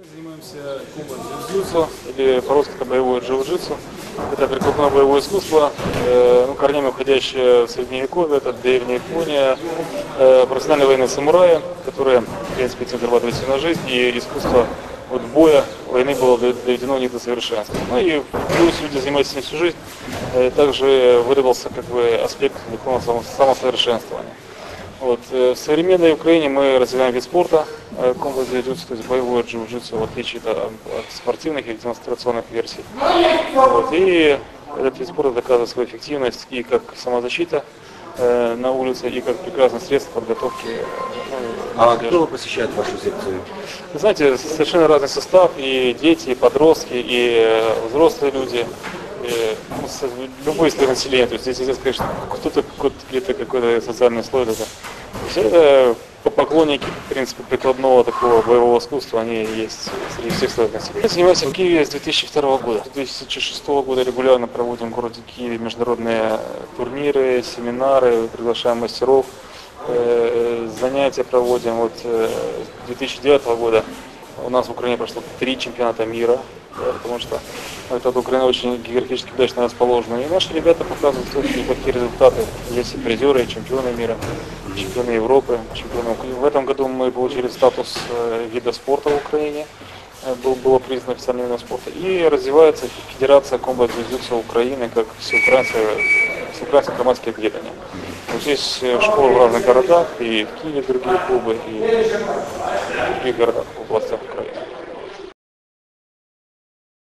Мы занимаемся кумбо-джиу-джитсу, или по-русски это боевое джиу-джитсу. Это прикладное боевое искусство, э, ну, корнями уходящее в средневековье, это древняя Япония, э, профессиональные военные самураи, которые, в принципе, этим зарабатывают себе на жизнь, и искусство вот боя, войны было доведено них до совершенства. Ну и плюс люди занимаются этим всю жизнь, э, также выработался как бы аспект духовного само- самосовершенствования. Вот. э, В современной Украине мы развиваем вид спорта, э, комбо джиу-джитсу, то есть боевое джиу-джитсу, в отличие от, от спортивных и демонстрационных версий. Вот. И этот вид спорта доказывает свою эффективность и как самозащита э, на улице, и как прекрасное средство подготовки э, ну, А кто посещает вашу секцию? Вы знаете, совершенно разный состав, и дети, и подростки, и взрослые люди, ну, любой слой населения. То есть здесь сказать, что кто-то где-то какой-то социальный слой. Это. Это по- поклонники, в принципе, прикладного такого боевого искусства, они есть среди всех населения. Я занимаюсь в Киеве с 2002 года. С 2006 года регулярно проводим в городе Киеве международные турниры, семинары, приглашаем мастеров э, занятия проводим. Вот э, с 2009 года у нас в Украине прошло три чемпионата мира, потому что ну, это Украина очень географически удачно расположена. И наши ребята показывают очень неплохие результаты. Есть и призеры, и чемпионы мира, чемпионы Европы, чемпионы. В этом году мы получили статус э, вида спорта в Украине. Э, Был, было признано официальным видом спорта. И развивается Федерация комбо джиу Украины как всеукраинское, всеукраинское громадское объединение. Вот здесь э, школы в разных городах, и в Киеве другие клубы, и в других городах.